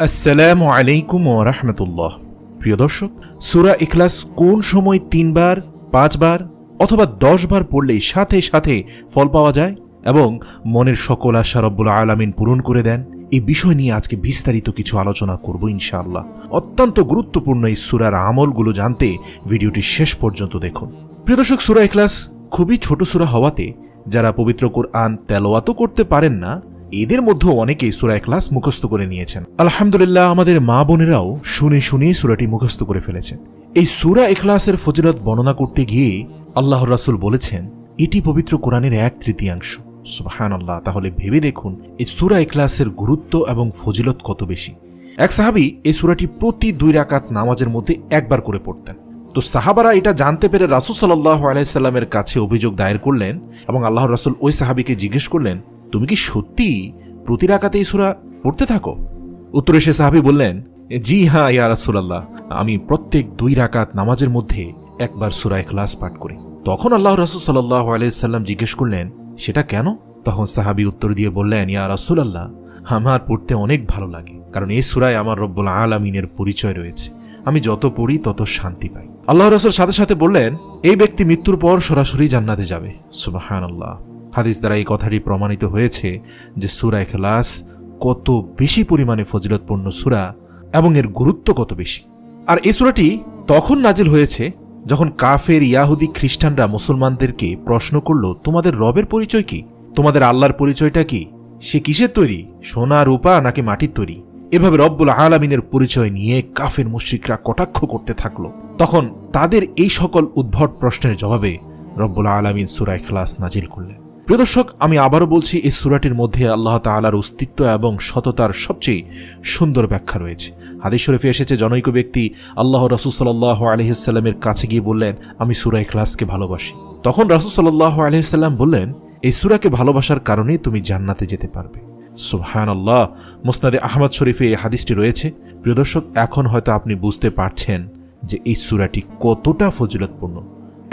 আসসালামু আলাইকুম ও রাহমাতুল্লাহ। প্রিয় দর্শক, সুরা ইখলাস কোন সময় তিনবার, পাঁচবার অথবা দশ বার পড়লেই সাথে সাথে ফল পাওয়া যায়? এবং মনের সকল আশা রব্বুল আলামিন পূরণ করে দেন? এই বিষয় নিয়ে আজকে বিস্তারিত কিছু আলোচনা করব ইনশাআল্লাহ। অত্যন্ত গুরুত্বপূর্ণ এই সুরার আমলগুলো জানতে ভিডিওটি শেষ পর্যন্ত দেখুন। প্রিয় দর্শক, সুরা ইখলাস খুবই ছোট সুরা হওয়াতে যারা পবিত্র কোরআন তেলোয়াতও করতে পারেন না এদের মধ্যে অনেকেই সুরা ক্লাস মুখস্থ করে নিয়েছেন। আলহামদুলিল্লাহ, আমাদের মা বোনেরাও শুনে শুনে সুরাটি মুখস্থ করে ফেলেছেন। এই সুরা এখলাসের ফজিলত বর্ণনা করতে গিয়ে আল্লাহ রাসুল বলেছেন, এটি পবিত্র কোরআনের এক তৃতীয়াংশ। সুবাহান আল্লাহ তাহলে ভেবে দেখুন, এই সুরা এখলাসের গুরুত্ব এবং ফজিলত কত বেশি। এক সাহাবি এই সুরাটি প্রতি দুই রাকাত নামাজের মধ্যে একবার করে পড়তেন। তো সাহাবারা এটা জানতে পেরে রাসুল সাল্লাহ আলাইসাল্লামের কাছে অভিযোগ দায়ের করলেন এবং আল্লাহ রাসুল ওই সাহাবিকে জিজ্ঞেস করলেন তুমি কি সত্যি প্রতি রাকাতে এই সুরা পড়তে থাকো? উত্তরে সে সাহাবি বললেন, জি হ্যাঁ ইয়া রাসুলাল্লাহ। আমি প্রত্যেক দুই রাকাত নামাজের মধ্যে একবার সুরা এখলাস পাঠ করি। তখন আল্লাহ রাসুল সাল্লাহ আলাইসাল্লাম জিজ্ঞেস করলেন, সেটা কেন? তখন সাহাবি উত্তর দিয়ে বললেন, ইয়া রাসুলাল্লাহ, আমার পড়তে অনেক ভালো লাগে, কারণ এই সুরায় আমার রব্বুল আলামিনের পরিচয় রয়েছে। আমি যত পড়ি তত শান্তি পাই। আল্লাহ রসুল সাথে সাথে বললেন, এই ব্যক্তি মৃত্যুর পর সরাসরি জান্নাতে যাবে। সুবাহান আল্লাহ হাদিস দ্বারা এই কথাটি প্রমাণিত হয়েছে যে সুরা এখলাস কত বেশি পরিমাণে ফজিলতপূর্ণ সুরা এবং এর গুরুত্ব কত বেশি। আর এই সুরাটি তখন নাজিল হয়েছে যখন কাফের, ইয়াহুদি, খ্রিস্টানরা মুসলমানদেরকে প্রশ্ন করল, তোমাদের রবের পরিচয় কি? তোমাদের আল্লাহর পরিচয়টা কি? সে কিসের তৈরি? সোনা, রূপা নাকি মাটির তৈরি? এভাবে রব্বুল আলামিনের পরিচয় নিয়ে কাফের মুশ্রিকরা কটাক্ষ করতে থাকল। তখন তাদের এই সকল উদ্ভট প্রশ্নের জবাবে রব্বুল আলামিন সুরায় খালাস নাজিল করলেন। প্রিয় দর্শক, আমি আবারও বলছি, এই সুরাটির মধ্যে আল্লাহ তালার অস্তিত্ব এবং সততার সবচেয়ে সুন্দর ব্যাখ্যা রয়েছে। হাদিস শরীফে এসেছে, জনৈক ব্যক্তি আল্লাহ রাসুল সাল্লাহ আলহিসাল্লামের কাছে গিয়ে বললেন, আমি সুরাই ক্লাসকে ভালোবাসি। তখন রাসুল সাল্লাহ আলহিসাল্লাম বললেন, এই সুরাকে ভালোবাসার কারণে তুমি জান্নাতে যেতে পারবে। সুহান আল্লাহ মুসনাদে আহমদ শরীফে এই হাদিসটি রয়েছে। প্রিয় দর্শক, এখন হয়তো আপনি বুঝতে পারছেন যে এই সুরাটি কতটা ফজিলতপূর্ণ।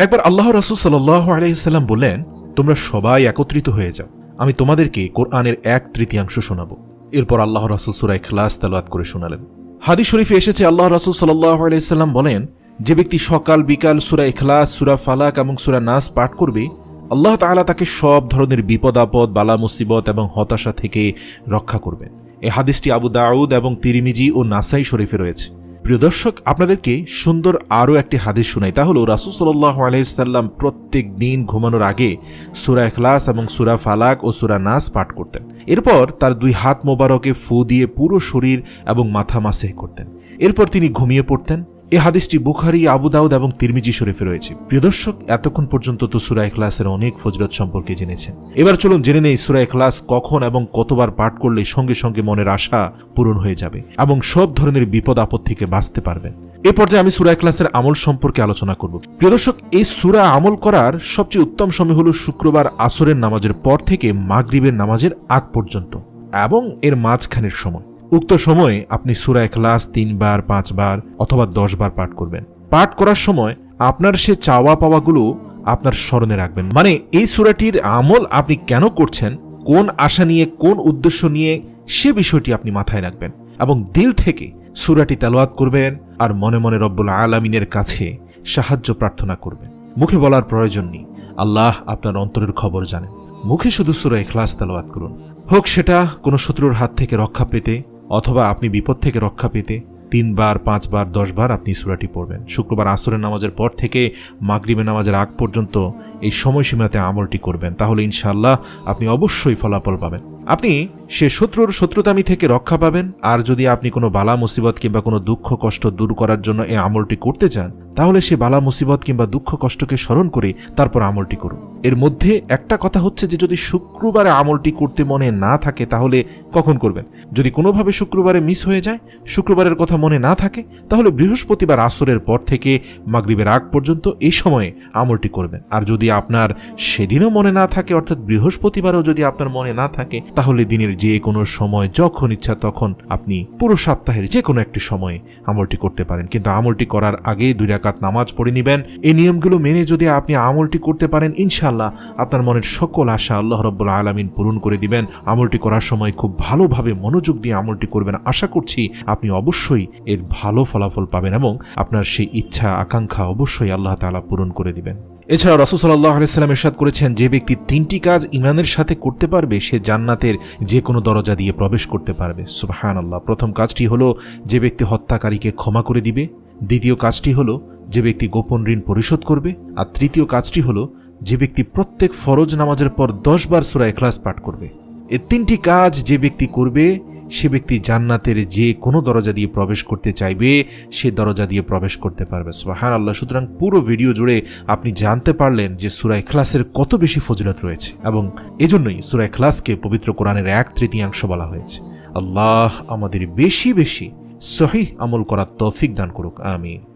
একবার আল্লাহ রাসুল সাল্লাহ আলহিসাল্লাম বললেন তোমরা সবাই একত্রিত হয়ে যাও। আমি তোমাদেরকে কোরআনের এক তৃতীয়াংশ শোনাবো। এরপর আল্লাহ রাসুল সুরাই খ্লাস তালাত করে শোনালেন। হাদি শরীফে এসেছে, আল্লাহ রাসুল সাল্লাম বলেন, যে ব্যক্তি সকাল, বিকাল সুরা ইখলাস, সুরা ফালাক এবং সুরা নাস পাঠ করবে, আল্লাহ তালা তাকে সব ধরনের বিপদ, আপদ, বালা, মুসিবত এবং হতাশা থেকে রক্ষা করবেন। এ হাদিসটি আবু দাউদ এবং তিরিমিজি ও নাসাই শরীফে রয়েছে। প্রিয় দর্শক, আপনাদেরকে সুন্দর আরও একটি হাদিস শুনাই। তা হল, রাসুল সাল্লাহ আলাইসাল্লাম প্রত্যেক দিন ঘুমানোর আগে সুরা এখলাস এবং সুরা ফালাক ও সুরা নাস পাঠ করতেন। এরপর তার দুই হাত মোবারকে ফু দিয়ে পুরো শরীর এবং মাথা মাসে করতেন। এরপর তিনি ঘুমিয়ে পড়তেন। এ হাদিসটি বুখারি, আবু দাউদ এবং তিরমিজি শরীফে রয়েছে। প্রিয় দর্শক, এতক্ষণ পর্যন্ত তো সুরা এখলাসের অনেক ফজরত সম্পর্কে জেনেছেন। এবার চলুন জেনে নেই সুরা এখলাস কখন এবং কতবার পাঠ করলে সঙ্গে সঙ্গে মনের আশা পূরণ হয়ে যাবে এবং সব ধরনের বিপদ আপদ থেকে বাঁচতে পারবেন। এ পর্যায়ে আমি সুরা এখলাসের আমল সম্পর্কে আলোচনা করব। প্রিয় দর্শক, এই সুরা আমল করার সবচেয়ে উত্তম সময় হল শুক্রবার আসরের নামাজের পর থেকে মাগরিবের নামাজের আগ পর্যন্ত এবং এর মাঝখানের সময়। উক্ত সময়ে আপনি সুরা এখলাস তিনবার, পাঁচবার অথবা দশ বার পাঠ করবেন। পাঠ করার সময় আপনার সে চাওয়া পাওয়াগুলো আপনার স্মরণে রাখবেন। মানে এই সুরাটির আমল আপনি কেন করছেন, কোন আশা নিয়ে, কোন উদ্দেশ্য নিয়ে, সে বিষয়টি আপনি মাথায় রাখবেন এবং দিল থেকে সুরাটি তেলোয়াত করবেন আর মনে মনে রব্বুল আলমিনের কাছে সাহায্য প্রার্থনা করবেন। মুখে বলার প্রয়োজন নেই। আল্লাহ আপনার অন্তরের খবর জানেন। মুখে শুধু সুরা এখলাস তেলোয়াত করুন। হোক সেটা কোনো শত্রুর হাত থেকে রক্ষা পেতে অথবা আপনি বিপদ থেকে রক্ষা পেতে তিনবার, পাঁচবার, দশবার আপনি সুরাটি পড়বেন। শুক্রবার আসরের নামাজের পর থেকে মাগরিবের নামাজের আগ পর্যন্ত এই সময়সীমাতে আমলটি করবেন। তাহলে ইনশাল্লাহ আপনি অবশ্যই ফলাফল পাবেন। আপনি সে শত্রুর শত্রুতামি থেকে রক্ষা পাবেন। আর যদি আপনি কোনো বালা মুসিবত কিংবা কোনো দুঃখ কষ্ট দূর করার জন্য এই আমলটি করতে চান, তাহলে সে বালা মুসিবত কিংবা দুঃখ কষ্টকে স্মরণ করে তারপর আমলটি করুন। এর মধ্যে একটা কথা হচ্ছে যে যদি শুক্রবারে আমলটি করতে মনে না থাকে, তাহলে কখন করবেন? যদি কোনোভাবে শুক্রবারে মিস হয়ে যায়, শুক্রবারের কথা মনে না থাকে, তাহলে বৃহস্পতিবার আসরের পর থেকে মাগরিবের আগ পর্যন্ত এই সময়ে আমলটি করবেন। আর যদি আপনার সেদিনও মনে না থাকে, অর্থাৎ বৃহস্পতিবারও যদি আপনার মনে না থাকে, তাহলে দিনের যে কোনো সময়, যখন ইচ্ছা তখন আপনি পুরো সপ্তাহের যে কোনো একটি সময়ে আমলটি করতে পারেন। কিন্তু আমলটি করার আগে দুই রাকাত নামাজ পড়ে নেবেন। এই নিয়মগুলো মেনে যদি আপনি আমলটি করতে পারেন ইনশাআল্লাহ আপনার মনের সকল আশা আল্লাহ রব্বুল আলমিন পূরণ করে দিবেন। আমলটি করার সময় খুব ভালোভাবে মনোযোগ দিয়ে আমলটি করবেন। আশা করছি আপনি অবশ্যই এর ভালো ফলাফল পাবেন এবং আপনার সেই ইচ্ছা, আকাঙ্ক্ষা অবশ্যই আল্লাহ তাআলা পূরণ করে দিবেন। এছাড়া রসুল সাল্লাহ আলাইসাল্লাম এরশাদ করেছেন, যে ব্যক্তি তিনটি কাজ ইমানের সাথে করতে পারবে, সে জান্নাতের যে কোনো দরজা দিয়ে প্রবেশ করতে পারবে। সুবাহান আল্লাহ প্রথম কাজটি হলো যে ব্যক্তি হত্যাকারীকে ক্ষমা করে দিবে। দ্বিতীয় কাজটি হলো যে ব্যক্তি গোপন ঋণ পরিশোধ করবে। আর তৃতীয় কাজটি হলো যে ব্যক্তি প্রত্যেক ফরজ নামাজের পর দশ বার সুরা এখলাস পাঠ করবে। এ তিনটি কাজ যে ব্যক্তি করবে, সে ব্যক্তি জান্নাতের যে কোনো দরজা দিয়ে প্রবেশ করতে চাইবে, সে দরজা দিয়ে প্রবেশ করতে পারবে। সুবাহান আল্লাহ সুতরাং পুরো ভিডিও জুড়ে আপনি জানতে পারলেন যে সুরাই খ্লাসের কত বেশি ফজিলত রয়েছে এবং এজন্যই সুরাই খ্লাসকে পবিত্র কোরআনের এক তৃতীয়াংশ বলা হয়েছে। আল্লাহ আমাদের বেশি বেশি সহিহ আমল করার তৌফিক দান করুক, আমিন।